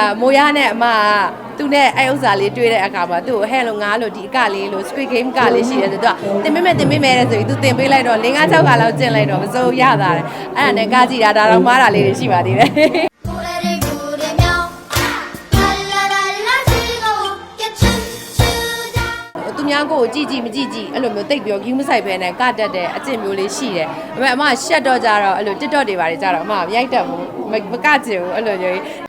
အမိုးရနဲ့အမကသူနဲ့အဲ့ဥစ္စာလေးတွေ့တဲ့အခါမှာသူ့ကိုဟဲ့လို့ငါလို့ဒီအကလေးလို့ Squid Game ကလေးရှိတယ်သူကတင်ပေးမယ်တင်ပေးမယ်တဲ့ဆိုပြီးသူတင်ပေးလိုက်တော့၄၅၆ခါလောက်ကျင့်လိုက်တော့မစိုးရတာတယ်အဲ့ဒါနဲ့ကကြည့်တာဒါတော့မှားတာလေးတွေရှိပါသေးတယ်များကိုကြည့်ကြည့်မကြည့်ကြည့်အဲ့လိုမျိုးတိတ်ပြောကြီးမဆိုင်ပဲနဲ့ကတက်တဲ့အကျင့်မျိုးလေးရှိတယ်။ဒါပေမဲ့အမရှက်တော့ကြတော့အဲ့လို TikTok တွေပါတယ်ကြတော့အမရိုက်တတ်ဘူးမကကြည့်ဘူးအဲ့လိုမျိုး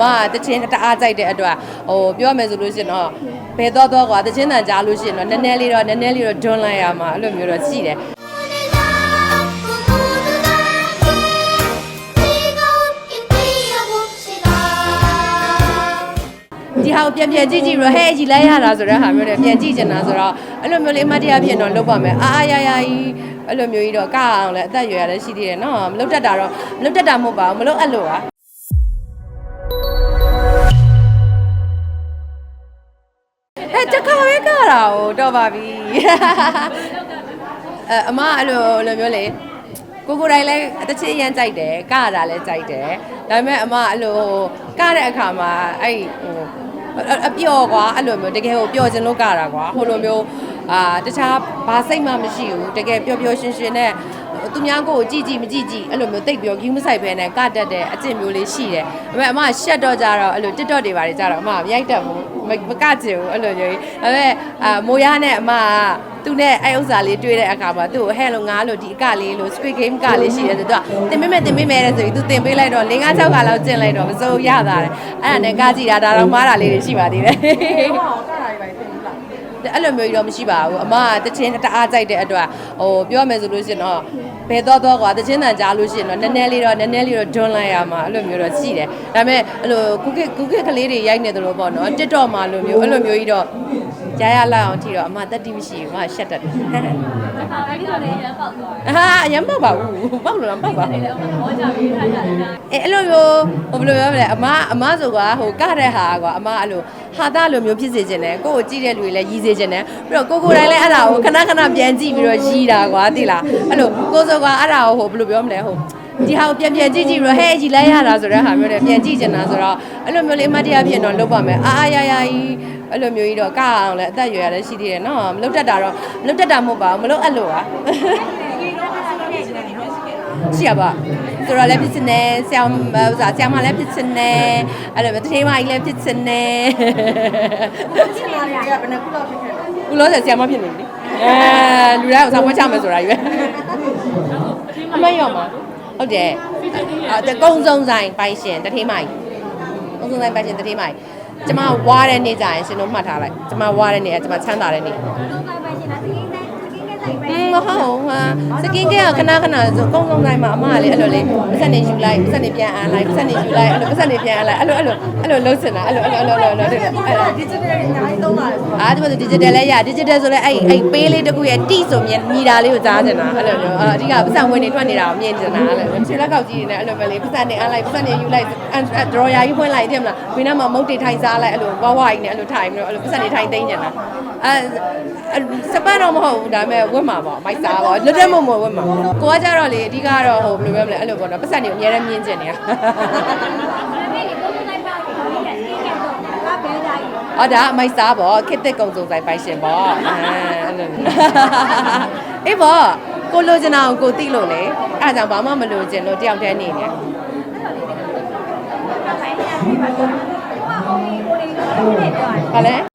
မတချင်းတအားကြိုက်တဲ့အတွက်ဟိုပြောရမယ်ဆိုလို့ရှိရင်တော့ဘယ်တော့တော့ကွာတချင်းတန်ကြားလို့ရှိရင်တော့နည်းနည်းလေးတော့နည်းနည်းလေးတော့ဒွန်းလိုက်ရမှာအဲ့လိုမျိုးတော့ရှိတယ်ဒီဟာကိုပြန်ပြန်ကြည့်ကြည့်ရဟဲ့ကြည်လိုက်ရတာဆိုတဲ့ဟာမျိုးနဲ့ပြန်ကြည့်ချင်တာဆိုတော့အဲ့လိုမျိုးလေးအမတ်တရားဖြစ်တော့လုပ်ပါမယ်အာအာရရကြီး အဲ့လိုမျိုးကြီးတော့ကအောင်လဲအသက်အရွယ်ရလည်းရှိသေးတယ်နော်မလုပ်တတ်တာတော့မလုပ်တတ်တာမဟုတ်ပါဘူးမလုပ်အပ်လို့ပါဟဲ့တခါပဲကတာ哦တော့ပါပြီအဲအမအဲ့လိုလိုမျိုးလေကိုကိုတိုင်းလဲတချင်ရမ်းကြိုက်တယ်ကရတာလဲကြိုက်တယ်ဒါပေမဲ့အမအဲ့လိုကတဲ့အခါမှာအဲ့ဟိုအအပျော်ကွာအဲ့လိုမျိုးတကယ်ကိုပျော်ခြင်းလို့ကတာကွာဟိုလိုမျိုး အာတခြားဘာစိတ်မှမရှိဘူးတကယ်ပျော်ပျော်ရွှင်ရွှင်နဲ့သူများကိုကြည့်ကြည့်မကြည့်ကြည့်အဲ့လိုမျိုးတိတ်ပြီးတော့ view မဆိုင်ဘဲနဲ့ကတက်တဲ့အကျင့်မျိုးလေးရှိတယ်ဒါပေမဲ့အမရှက်တော့ကြတော့အဲ့လို TikTok တွေပါတယ်ကြတော့အမရိုက်တက်ဘူးမမကကြည့်ဘူးအဲ့လိုမျိုးကြီးဒါပေမဲ့အာမိုးရနဲ့အမကသူနဲ့အဲ့ဥစ္စာလေးတွေ့တဲ့အခါမှာသူ့ကိုဟဲ့လို့ငါလို့ဒီအကလေးလို့ squid game ကလေးရှိတယ်ဆိုတော့တင်ပေးမယ်တင်ပေးမယ်တဲ့ဆိုပြီးသူတင်ပေးလိုက်တော့၄၅6ကလောက်ကျင့်လိုက်တော့မစိုးရတာတယ်အဲ့ဒါနဲ့ကကြည့်တာဒါတော့မားတာလေးတွေရှိပါသေးတယ် အဲ့လိုမျိုးကြီးတော့မရှိပါဘူးအမကတချင်းတအားကြိုက်တဲ့အတွက်ဟိုပြောမယ်ဆိုလို့ရှိရင်တော့ဘယ်တော့တော့ကွာတချင်းတန်ကြားလို့ရှိရင်တော့နည်းနည်းလေးတော့နည်းနည်းလေးတော့ဒွန်းလိုက်ရမှာအဲ့လိုမျိုးတော့ရှိတယ်ဒါပေမဲ့အဲ့လိုကုကကုကကလေးတွေရိုက်နေတယ်လို့ပေါ့နော် TikTok မှာလိုမျိုးအဲ့လိုမျိုးကြီးတော့ ကြားရလောက်အောင်ထီတော့အမတက်တိမရှိဘူးအမရှက်တတ်တယ်အဲ့ဒီတော့လည်းရပေါက်သွားတယ်ဟာအရင်မဟုတ်ပါဘူးပေါက်လို့တော့ပေါက်ပါ။အဲ့ဒါတော့ဘောကြပြီးထားကြတယ်။အဲအဲ့လိုမျိုးဟိုဘယ်လိုပြောမလဲအမအမဆိုကဟိုကတဲ့ဟာကွာအမအဲ့လိုဟာတာလိုမျိုးဖြစ်စေခြင်းတယ်ကိုယ့်ကိုကြည့်တဲ့လူတွေလည်းရီးစေခြင်းတယ်ပြီးတော့ကိုကိုယ်တိုင်လည်းအဲ့ဒါကိုခဏခဏပြန်ကြည့်ပြီးတော့ရီးတာကွာသိလားအဲ့လိုကိုဆိုကအဲ့ဒါကိုဟိုဘယ်လိုပြောမလဲဟို ဒီဟာကိုပြန်ပြန်ကြည့်ကြည့်ပြီးတော့ဟဲ့ကြည့်လိုက်ရတာဆိုတဲ့ဟာမျိုးနဲ့ပြန်ကြည့်ချင်တာဆိုတော့အဲ့လိုမျိုးလေးအမတ်တရားဖြစ်တော့လုပ်ပါမယ်အာအာရရကြီးအဲ့လိုမျိုးကြီးတော့ကအောင်လဲအသက်အရွယ်ရလည်းရှိသေးတယ်နော်မလုပ်တတ်တာတော့မလုပ်တတ်တာမဟုတ်ပါဘူးမလုပ်အပ်လို့ပါရှိရပါဆိုတော့လည်းဖြစ်စနေဆရာမဥစားဆရာမလည်းဖြစ်စနေအဲ့လိုပဲတထေးမကြီးလည်းဖြစ်စနေခုလောဆယ်ဆရာမဖြစ်နေပြီအဲလူတိုင်းကိုဆောင်ဝတ်ချမယ်ဆိုတာရွယ်အမရောမှာ ဟုတ်တယ်အဲ့တကုံစုံဆိုင်ပိုင်ရှင်တထေးမကြီးကုံစုံဆိုင်ပိုင်ရှင်တထေးမကြီးကျမဝါတဲ့နေ့ကြရင်ရှင်တို့မှတ်ထားလိုက်ကျမဝါတဲ့နေ့ကကျမချမ်းသာတဲ့နေ့อืม မဟုတ်ဟာစကင်ကဲကခဏခဏဆိုကုန်းကုန်းတိုင်းမှာအမကလေအဲ့လိုလေပတ်စံနေယူလိုက်ပတ်စံနေပြန်အားလိုက်ပတ်စံနေယူလိုက်အဲ့လိုပတ်စံနေပြန်အားလိုက်အဲ့လိုအဲ့လိုအဲ့လိုလုံးစင်တာအဲ့လိုအဲ့လိုအဲ့လိုအဲ့လိုအဲ့လိုအဲ့လို digital တွေအများကြီးသုံးလာတယ်ဆိုအာဒီမှာ digital လည်းရ digital ဆိုလဲအဲ့အဲ့ပေးလေးတစ်ခုရဲ့တိဆိုမြင်မိတာလေးကိုကြားချင်တာအဲ့လိုမျိုးအဓိကပတ်စံဝင်နေထွက်နေတာကိုမြင်ချင်တာအဲ့လိုခြေလက်ကောက်ကြီးနေတယ်အဲ့လိုပဲလေပတ်စံနေအားလိုက်ပတ်စံနေယူလိုက် drawer ကြီးဖွင့်လိုက်တဲ့မလားဝိနာမှာမုတ်တွေထိုင်စားလိုက်အဲ့လိုဝါဝါကြီးနဲ့အဲ့လိုထိုင်ပြီးတော့အဲ့လိုပတ်စံနေထိုင်သိမ်းချင်တာအဲစပတ်တော့မဟုတ်ဘူးဒါပေမဲ့ဝတ်မှာပေါ့မိုက်စားပေါ့လွတ်တဲ့မုံမဝတ်မှာကိုကကြတော့လေအဓိကတော့ဟိုဘယ်လိုပြောမလဲအဲ့လိုပေါ့နော်ပတ်စံနေအများနဲ့မြင်ချင်နေတာဟောဒါအမိုက်စားပေါ့ခစ်တဲ့ကုံစုံဆိုင်ပိုင်ရှင်ပေါ့အဲအဲ့လိုအေးပေါ့ကိုလိုချင်တာကိုကိုသိလို့လေအဲ့ဒါကြောင့်ဘာမှမလိုချင်လို့တယောက်တည်းနေနေဟာလဲ